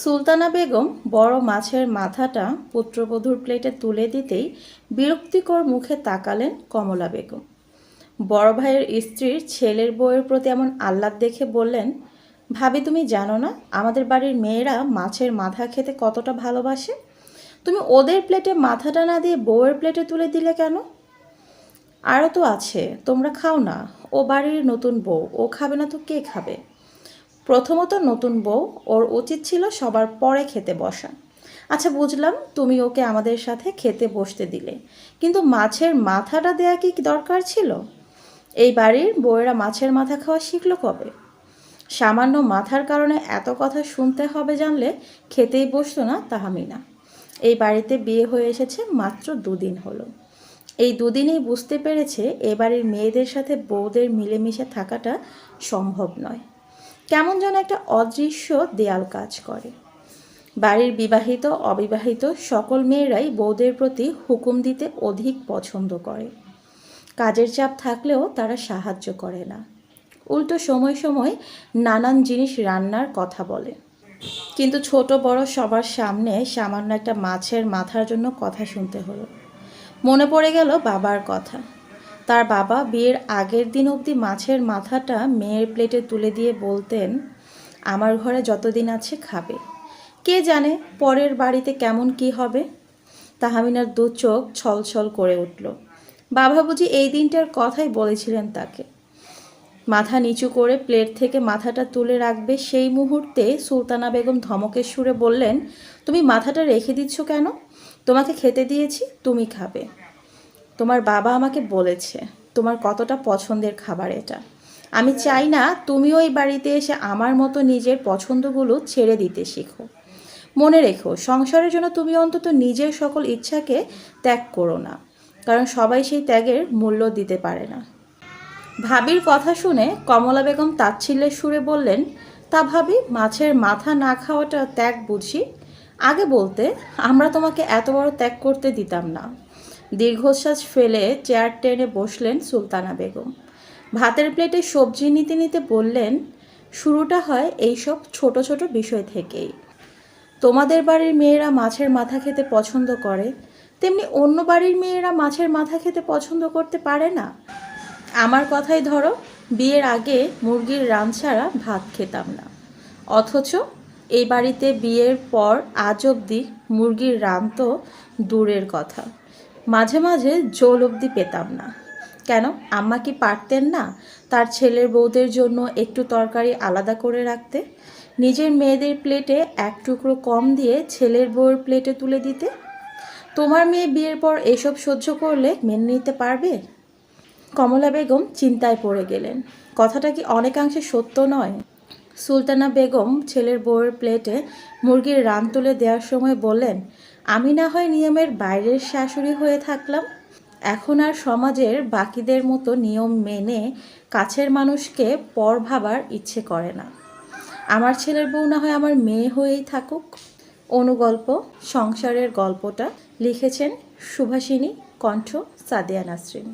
সুলতানা বেগম বড় মাছের মাথাটা পুত্রবধূর প্লেটে তুলে দিতেই বিরক্তিকর মুখে তাকালেন কমলা বেগম। বড় ভাইয়ের স্ত্রীর ছেলের বউয়ের প্রতি এমন আহ্লাদ দেখে বললেন, ভাবি, তুমি জানো না, আমাদের বাড়ির মেয়েরা মাছের মাথা খেতে কতটা ভালোবাসে? তুমি ওদের প্লেটে মাথাটা না দিয়ে বউয়ের প্লেটে তুলে দিলে কেন? আরও তো আছে, তোমরা খাও না, ও বাড়ির নতুন বউ, ও খাবে না তো কে খাবে? প্রথমত নতুন বউ, ওর উচিত ছিল সবার পরে খেতে বসা। আচ্ছা বুঝলাম তুমি ওকে আমাদের সাথে খেতে বসতে দিলে, কিন্তু মাছের মাথাটা দেয়া কি দরকার ছিল? এই বাড়ির বউয়েরা মাছের মাথা খাওয়া শিখলো কবে? সামান্য মাথার কারণে এত কথা শুনতে হবে জানলে খেতেই বসতো না তাহামিনা। এই বাড়িতে বিয়ে হয়ে এসেছে মাত্র দুদিন হলো। এই দুদিনেই বুঝতে পেরেছে এ বাড়ির মেয়েদের সাথে বউদের মিলেমিশে থাকাটা সম্ভব নয়। কেমন যেন একটা অদৃশ্য দেয়াল কাজ করে। বাড়ির বিবাহিত, অবিবাহিত সকল মেয়েরাই বৌদের প্রতি হুকুম দিতে অধিক পছন্দ করে। কাজের চাপ থাকলেও তারা সাহায্য করে না। উল্টো সময় সময় নানান জিনিস রান্নার কথা বলে। কিন্তু ছোট বড় সবার সামনে সামান্য একটা মাছের মাথার জন্য কথা শুনতে হলো। মনে পড়ে গেল বাবার কথা। তার বাবা বিয়ের আগের দিন অবধি মাছের মাথাটা মেয়ের প্লেটে তুলে দিয়ে বলতেন, আমার ঘরে যতদিন আছে খাবে। কে জানে পরের বাড়িতে কেমন কি হবে? তাহামিনার দু চোখ ছলছল করে উঠল। বাবা বুঝি এই দিনটার কথাই বলেছিলেন তাকে। মাথা নিচু করে প্লেট থেকে মাথাটা তুলে রাখবে সেই মুহূর্তে সুলতানা বেগম ধমকের সুরে বললেন, তুমি মাথাটা রেখে দিচ্ছ কেন? তোমাকে খেতে দিয়েছি, তুমি খাবে। তোমার বাবা আমাকে বলেছে, তোমার কতটা পছন্দের খাবার এটা। আমি চাই না তুমিও এই বাড়িতে এসে আমার মতো নিজের পছন্দগুলো ছেড়ে দিতে শেখো। মনে রেখো, সংসারের জন্য তুমি অন্তত নিজের সকল ইচ্ছাকে ত্যাগ করো না, কারণ সবাই সেই ত্যাগের মূল্য দিতে পারে না। ভাবির কথা শুনে কমলা বেগম তাচ্ছিল্যের সুরে বললেন, তা ভাবি, মাছের মাথা না খাওয়াটা ত্যাগ বুঝি? আগে বলতে, আমরা তোমাকে এত বড় ত্যাগ করতে দিতাম না। দীর্ঘশ্বাস ফেলে চেয়ার টেনে বসলেন সুলতানা বেগম। ভাতের প্লেটে সবজি নিতে নিতে বললেন, শুরুটা হয় এইসব ছোট ছোট বিষয় থেকেই। তোমাদের বাড়ির মেয়েরা মাছের মাথা খেতে পছন্দ করে, তেমনি অন্য বাড়ির মেয়েরা মাছের মাথা খেতে পছন্দ করতে পারে না? আমার কথাই ধরো, বিয়ের আগে মুরগির রান ছাড়া ভাত খেতাম না। অথচ এই বাড়িতে বিয়ের পর আজ অবধি মুরগির রান তো দূরের কথা। মাঝে মাঝে জল অবধি পেতাম না। কেন? আম্মা কি পারতেন না তার ছেলের বউদের জন্য একটু তরকারি আলাদা করে রাখতে? নিজের মেয়েদের প্লেটে এক টুকরো কম দিয়ে ছেলের বউয়ের প্লেটে তুলে দিতে? তোমার মেয়ে বিয়ের পর এসব সহ্য করলে মেনে নিতে পারবে? কমলা বেগম চিন্তায় পড়ে গেলেন। কথাটা কি অনেকাংশে সত্য নয়? সুলতানা বেগম ছেলের বউয়ের প্লেটে মুরগির রান তুলে দেওয়ার সময় বললেন আমি না হয় নিয়মের বাইরের শাশুড়ি হয়ে থাকলাম। এখন আর সমাজের বাকিদের মতো নিয়ম মেনে কাছের মানুষকে পর ভাবার ইচ্ছে করে না। আমার ছেলের বউ না হয় আমার মেয়ে হয়েই থাকুক। অনুগল্প, সংসারের গল্পটা লিখেছেন সুভাষিনী কণ্ঠ সাদিয়া নাসরিন।